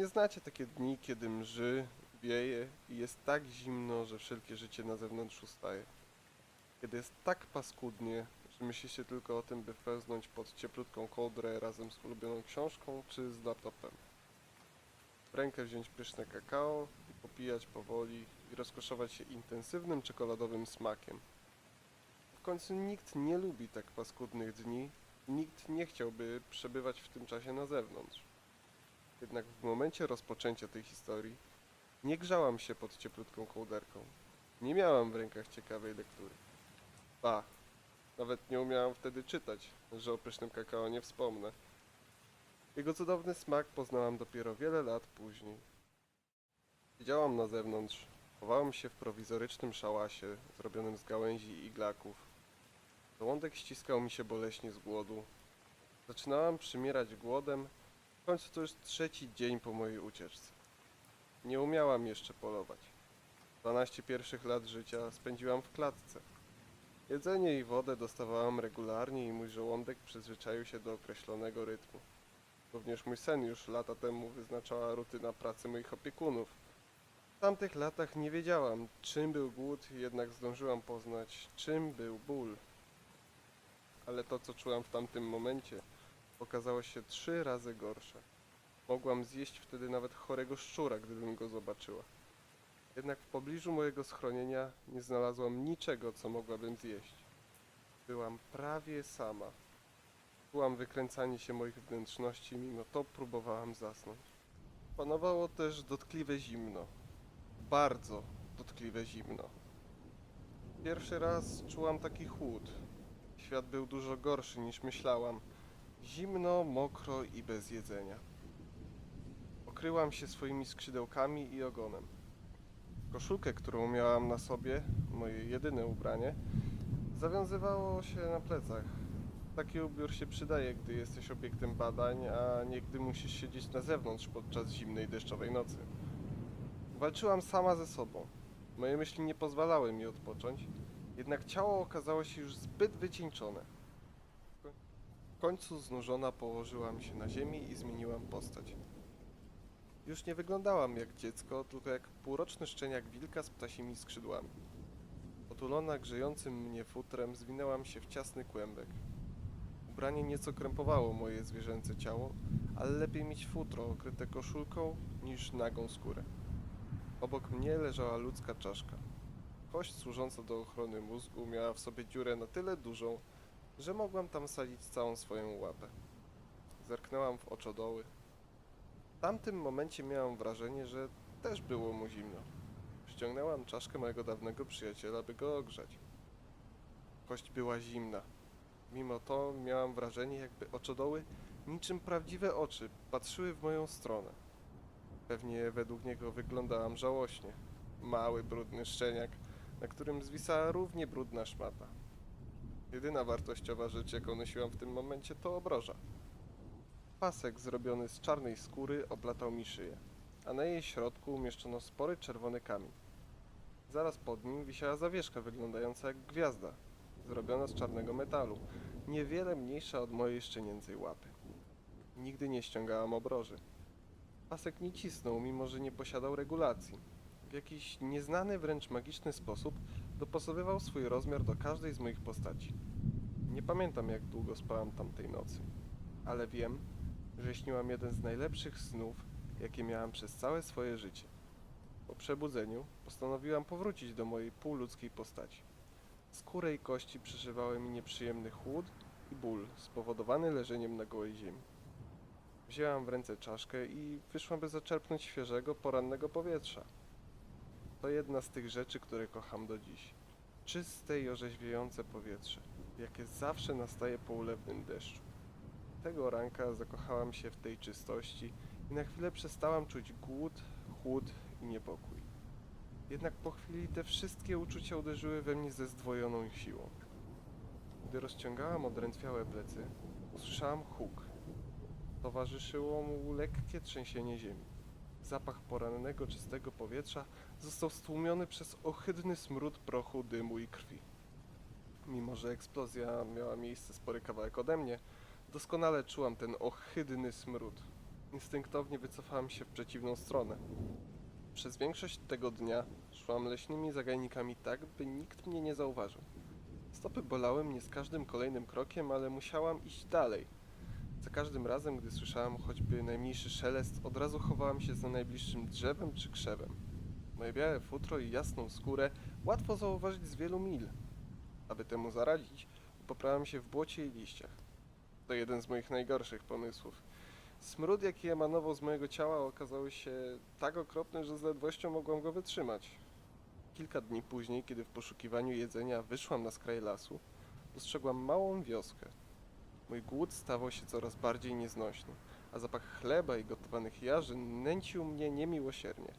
Pewnie znacie takie dni, kiedy mrzy, wieje i jest tak zimno, że wszelkie życie na zewnątrz ustaje. Kiedy jest tak paskudnie, że myśli się tylko o tym, by pełznąć pod cieplutką kołdrę razem z ulubioną książką czy z laptopem. W rękę wziąć pyszne kakao i popijać powoli i rozkoszować się intensywnym czekoladowym smakiem. W końcu nikt nie lubi tak paskudnych dni, nikt nie chciałby przebywać w tym czasie na zewnątrz. Jednak w momencie rozpoczęcia tej historii nie grzałam się pod cieplutką kołderką. Nie miałam w rękach ciekawej lektury. Ba, nawet nie umiałam wtedy czytać, że o pysznym kakao nie wspomnę. Jego cudowny smak poznałam dopiero wiele lat później. Siedziałam na zewnątrz, chowałam się w prowizorycznym szałasie zrobionym z gałęzi i iglaków. Żołądek ściskał mi się boleśnie z głodu. Zaczynałam przymierać głodem, końcu to już trzeci dzień po mojej ucieczce. Nie umiałam jeszcze polować. 12 pierwszych lat życia spędziłam w klatce. Jedzenie i wodę dostawałam regularnie i mój żołądek przyzwyczaił się do określonego rytmu. Również mój sen już lata temu wyznaczała rutyna pracy moich opiekunów. W tamtych latach nie wiedziałam, czym był głód, jednak zdążyłam poznać, czym był ból. Ale to, co czułam w tamtym momencie, okazało się trzy razy gorsze. Mogłam zjeść wtedy nawet chorego szczura, gdybym go zobaczyła. Jednak w pobliżu mojego schronienia nie znalazłam niczego, co mogłabym zjeść. Byłam prawie sama. Czułam wykręcanie się moich wnętrzności, mimo to próbowałam zasnąć. Panowało też dotkliwe zimno. Bardzo dotkliwe zimno. Pierwszy raz czułam taki chłód. Świat był dużo gorszy niż myślałam. Zimno, mokro i bez jedzenia. Okryłam się swoimi skrzydełkami i ogonem. Koszulkę, którą miałam na sobie, moje jedyne ubranie, zawiązywało się na plecach. Taki ubiór się przydaje, gdy jesteś obiektem badań, a nie gdy musisz siedzieć na zewnątrz podczas zimnej, deszczowej nocy. Walczyłam sama ze sobą. Moje myśli nie pozwalały mi odpocząć, jednak ciało okazało się już zbyt wycieńczone. Końcu znużona położyłam się na ziemi i zmieniłam postać. Już nie wyglądałam jak dziecko, tylko jak półroczny szczeniak wilka z ptasimi skrzydłami. Otulona grzejącym mnie futrem zwinęłam się w ciasny kłębek. Ubranie nieco krępowało moje zwierzęce ciało, ale lepiej mieć futro okryte koszulką niż nagą skórę. Obok mnie leżała ludzka czaszka. Kość służąca do ochrony mózgu miała w sobie dziurę na tyle dużą, że mogłam tam sadzić całą swoją łapę. Zerknęłam w oczodoły. W tamtym momencie miałam wrażenie, że też było mu zimno. Ściągnęłam czaszkę mojego dawnego przyjaciela, by go ogrzać. Kość była zimna. Mimo to miałam wrażenie, jakby oczodoły, niczym prawdziwe oczy, patrzyły w moją stronę. Pewnie według niego wyglądałam żałośnie. Mały, brudny szczeniak, na którym zwisała równie brudna szmata. Jedyna wartościowa rzecz, jaką nosiłam w tym momencie, to obroża. Pasek zrobiony z czarnej skóry oplatał mi szyję, a na jej środku umieszczono spory czerwony kamień. Zaraz pod nim wisiała zawieszka wyglądająca jak gwiazda, zrobiona z czarnego metalu, niewiele mniejsza od mojej szczenięcej łapy. Nigdy nie ściągałam obroży. Pasek nie cisnął, mimo że nie posiadał regulacji. W jakiś nieznany, wręcz magiczny sposób dopasowywał swój rozmiar do każdej z moich postaci. Nie pamiętam, jak długo spałam tamtej nocy, ale wiem, że śniłam jeden z najlepszych snów, jakie miałam przez całe swoje życie. Po przebudzeniu postanowiłam powrócić do mojej półludzkiej postaci. Skórę i kości przeszywały mi nieprzyjemny chłód i ból spowodowany leżeniem na gołej ziemi. Wzięłam w ręce czaszkę i wyszłam, by zaczerpnąć świeżego, porannego powietrza. To jedna z tych rzeczy, które kocham do dziś. Czyste i orzeźwiające powietrze, jakie zawsze nastaje po ulewnym deszczu. Tego ranka zakochałam się w tej czystości i na chwilę przestałam czuć głód, chłód i niepokój. Jednak po chwili te wszystkie uczucia uderzyły we mnie ze zdwojoną siłą. Gdy rozciągałam odrętwiałe plecy, usłyszałam huk. Towarzyszyło mu lekkie trzęsienie ziemi. Zapach porannego, czystego powietrza został stłumiony przez ohydny smród prochu, dymu i krwi. Mimo, że eksplozja miała miejsce spory kawałek ode mnie, doskonale czułam ten ohydny smród. Instynktownie wycofałem się w przeciwną stronę. Przez większość tego dnia szłam leśnymi zagajnikami tak, by nikt mnie nie zauważył. Stopy bolały mnie z każdym kolejnym krokiem, ale musiałam iść dalej. Za każdym razem, gdy słyszałam choćby najmniejszy szelest, od razu chowałam się za najbliższym drzewem czy krzewem. Moje białe futro i jasną skórę łatwo zauważyć z wielu mil. Aby temu zaradzić, poprałem się w błocie i liściach. To jeden z moich najgorszych pomysłów. Smród, jaki emanował z mojego ciała, okazał się tak okropny, że z ledwością mogłam go wytrzymać. Kilka dni później, kiedy w poszukiwaniu jedzenia wyszłam na skraj lasu, dostrzegłam małą wioskę. Mój głód stawał się coraz bardziej nieznośny, a zapach chleba i gotowanych jarzyn nęcił mnie niemiłosiernie.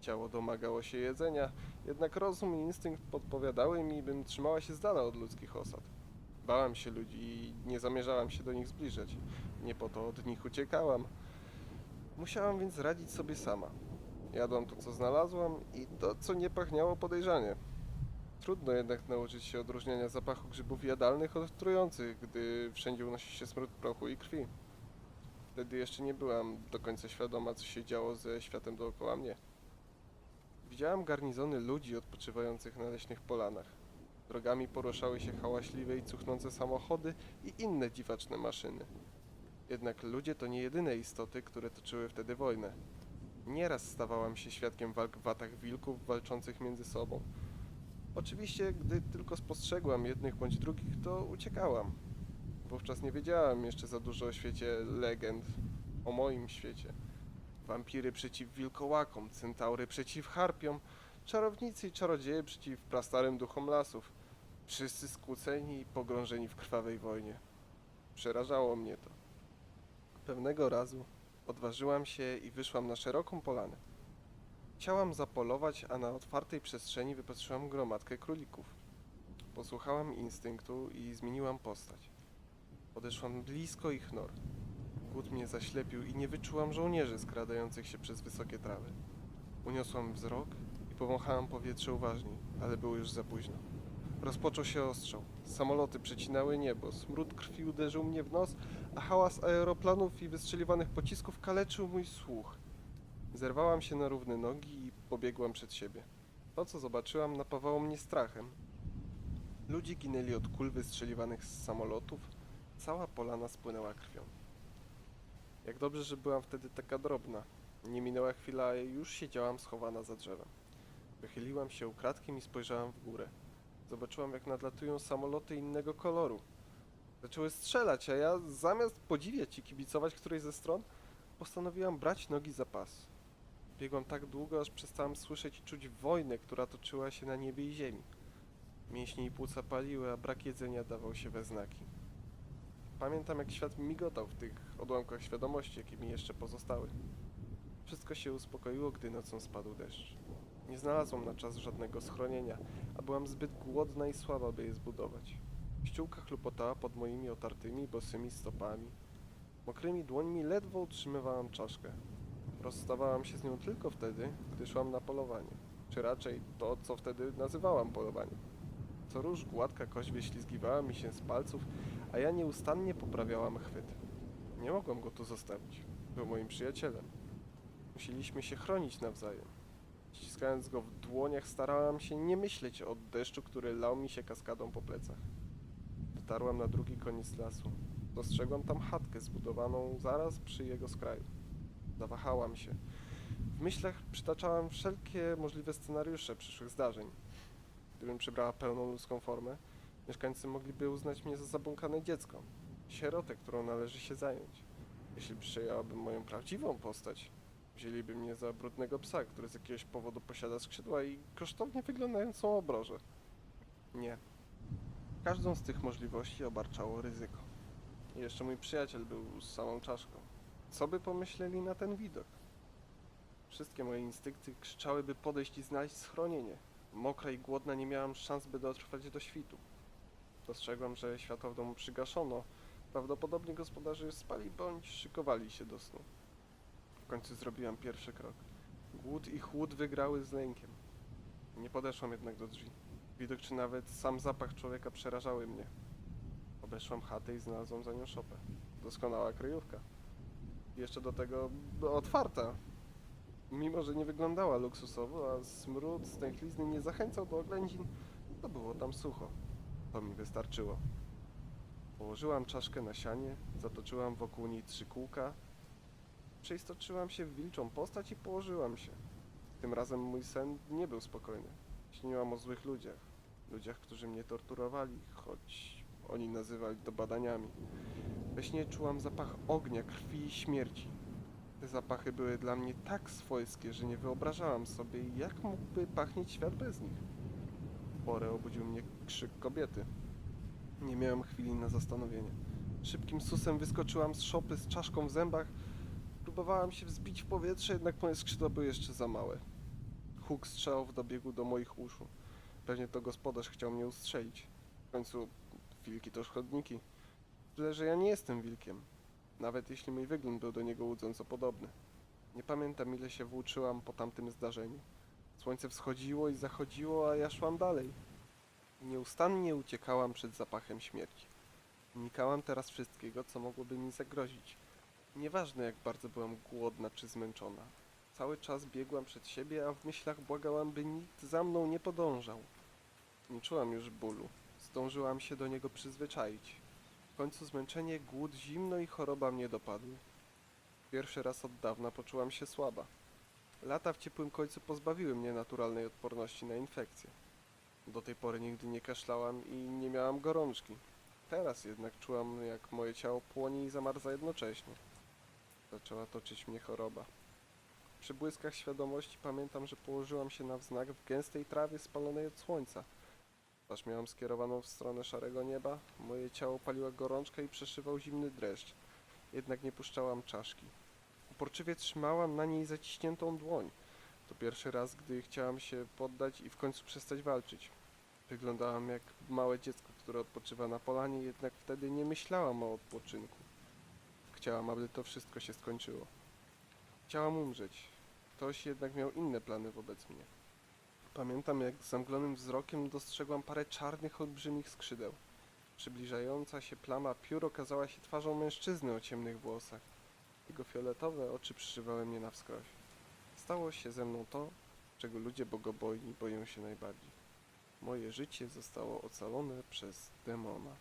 Ciało domagało się jedzenia, jednak rozum i instynkt podpowiadały mi, bym trzymała się z dala od ludzkich osad. Bałam się ludzi i nie zamierzałam się do nich zbliżać. Nie po to od nich uciekałam. Musiałam więc radzić sobie sama. Jadłam to, co znalazłam i to, co nie pachniało podejrzanie. Trudno jednak nauczyć się odróżniania zapachu grzybów jadalnych od trujących, gdy wszędzie unosi się smród prochu i krwi. Wtedy jeszcze nie byłam do końca świadoma, co się działo ze światem dookoła mnie. Widziałam garnizony ludzi odpoczywających na leśnych polanach. Drogami poruszały się hałaśliwe i cuchnące samochody i inne dziwaczne maszyny. Jednak ludzie to nie jedyne istoty, które toczyły wtedy wojnę. Nieraz stawałam się świadkiem walk w watach wilków walczących między sobą. Oczywiście, gdy tylko spostrzegłam jednych bądź drugich, to uciekałam. Wówczas nie wiedziałam jeszcze za dużo o świecie legend, o moim świecie. Wampiry przeciw wilkołakom, centaury przeciw harpiom, czarownicy i czarodzieje przeciw prastarym duchom lasów. Wszyscy skłóceni i pogrążeni w krwawej wojnie. Przerażało mnie to. Pewnego razu odważyłam się i wyszłam na szeroką polanę. Chciałam zapolować, a na otwartej przestrzeni wypatrzyłam gromadkę królików. Posłuchałam instynktu i zmieniłam postać. Podeszłam blisko ich nor. Głód mnie zaślepił i nie wyczułam żołnierzy skradających się przez wysokie trawy. Uniosłam wzrok i powąchałam powietrze uważniej, ale było już za późno. Rozpoczął się ostrzał. Samoloty przecinały niebo, smród krwi uderzył mnie w nos, a hałas aeroplanów i wystrzeliwanych pocisków kaleczył mój słuch. Zerwałam się na równe nogi i pobiegłam przed siebie. To, co zobaczyłam, napawało mnie strachem. Ludzie ginęli od kul wystrzeliwanych z samolotów, cała polana spłynęła krwią. Jak dobrze, że byłam wtedy taka drobna. Nie minęła chwila, a już siedziałam schowana za drzewem. Wychyliłam się ukradkiem i spojrzałam w górę. Zobaczyłam, jak nadlatują samoloty innego koloru. Zaczęły strzelać, a ja zamiast podziwiać i kibicować którejś ze stron, postanowiłam brać nogi za pas. Biegłam tak długo, aż przestałam słyszeć i czuć wojnę, która toczyła się na niebie i ziemi. Mięśnie i płuca paliły, a brak jedzenia dawał się we znaki. Pamiętam, jak świat migotał w tych odłamkach świadomości, jakie mi jeszcze pozostały. Wszystko się uspokoiło, gdy nocą spadł deszcz. Nie znalazłam na czas żadnego schronienia, a byłam zbyt głodna i słaba, by je zbudować. Ściółka chlupotała pod moimi otartymi, bosymi stopami. Mokrymi dłońmi ledwo utrzymywałam czaszkę. Rozstawałam się z nią tylko wtedy, gdy szłam na polowanie. Czy raczej to, co wtedy nazywałam polowaniem. Co róż gładka kość wyślizgiwała mi się z palców, a ja nieustannie poprawiałam chwyt. Nie mogłam go tu zostawić. Był moim przyjacielem. Musieliśmy się chronić nawzajem. Ściskając go w dłoniach, starałam się nie myśleć o deszczu, który lał mi się kaskadą po plecach. Dotarłam na drugi koniec lasu. Dostrzegłam tam chatkę zbudowaną zaraz przy jego skraju. Zawahałam się. W myślach przytaczałam wszelkie możliwe scenariusze przyszłych zdarzeń. Gdybym przybrała pełną ludzką formę, mieszkańcy mogliby uznać mnie za zabłąkane dziecko, sierotę, którą należy się zająć. Jeśli przyjęłabym moją prawdziwą postać, wzięliby mnie za brudnego psa, który z jakiegoś powodu posiada skrzydła i kosztownie wyglądającą obrożę. Nie. Każdą z tych możliwości obarczało ryzyko. I jeszcze mój przyjaciel był z samą czaszką. Co by pomyśleli na ten widok? Wszystkie moje instynkty krzyczały, by podejść i znaleźć schronienie. Mokra i głodna nie miałam szans, by dotrwać do świtu. Dostrzegłam, że światło w domu przygaszono. Prawdopodobnie gospodarze spali bądź szykowali się do snu. W końcu zrobiłam pierwszy krok. Głód i chłód wygrały z lękiem. Nie podeszłam jednak do drzwi. Widok czy nawet sam zapach człowieka przerażały mnie. Obeszłam chatę i znalazłam za nią szopę. Doskonała kryjówka. Jeszcze do tego otwarta. Mimo, że nie wyglądała luksusowo, a smród stęchlizny nie zachęcał do oględzin, to było tam sucho. To mi wystarczyło. Położyłam czaszkę na sianie, zatoczyłam wokół niej trzy kółka, przeistoczyłam się w wilczą postać i położyłam się. Tym razem mój sen nie był spokojny. Śniłam o złych ludziach. Ludziach, którzy mnie torturowali, choć oni nazywali to badaniami. We śnie czułam zapach ognia, krwi i śmierci. Te zapachy były dla mnie tak swojskie, że nie wyobrażałam sobie, jak mógłby pachnieć świat bez nich. W porę obudził mnie krzyk kobiety. Nie miałem chwili na zastanowienie. Szybkim susem wyskoczyłam z szopy z czaszką w zębach. Próbowałam się wzbić w powietrze, jednak moje skrzydła były jeszcze za małe. Huk strzałów dobiegł do moich uszu. Pewnie to gospodarz chciał mnie ustrzelić. W końcu wilki to szkodniki. Tyle, że ja nie jestem wilkiem. Nawet jeśli mój wygląd był do niego łudząco podobny. Nie pamiętam ile się włóczyłam po tamtym zdarzeniu. Słońce wschodziło i zachodziło, a ja szłam dalej. Nieustannie uciekałam przed zapachem śmierci. Unikałam teraz wszystkiego, co mogłoby mi zagrozić. Nieważne jak bardzo byłam głodna czy zmęczona. Cały czas biegłam przed siebie, a w myślach błagałam, by nikt za mną nie podążał. Nie czułam już bólu. Zdążyłam się do niego przyzwyczaić. W końcu zmęczenie, głód, zimno i choroba mnie dopadły. Pierwszy raz od dawna poczułam się słaba. Lata w ciepłym końcu pozbawiły mnie naturalnej odporności na infekcje. Do tej pory nigdy nie kaszlałam i nie miałam gorączki. Teraz jednak czułam, jak moje ciało płonie i zamarza jednocześnie. Zaczęła toczyć mnie choroba. Przy błyskach świadomości pamiętam, że położyłam się na wznak w gęstej trawie spalonej od słońca. Twarz miałam skierowaną w stronę szarego nieba, moje ciało paliła gorączka i przeszywał zimny dreszcz. Jednak nie puszczałam czaszki. Uporczywie trzymałam na niej zaciśniętą dłoń. To pierwszy raz, gdy chciałam się poddać i w końcu przestać walczyć. Wyglądałam jak małe dziecko, które odpoczywa na polanie, jednak wtedy nie myślałam o odpoczynku. Chciałam, aby to wszystko się skończyło. Chciałam umrzeć. Ktoś jednak miał inne plany wobec mnie. Pamiętam, jak zamglonym wzrokiem dostrzegłam parę czarnych, olbrzymich skrzydeł. Przybliżająca się plama piór okazała się twarzą mężczyzny o ciemnych włosach. Jego fioletowe oczy przyszywały mnie na wskroś. Stało się ze mną to, czego ludzie bogobojni boją się najbardziej. Moje życie zostało ocalone przez demona.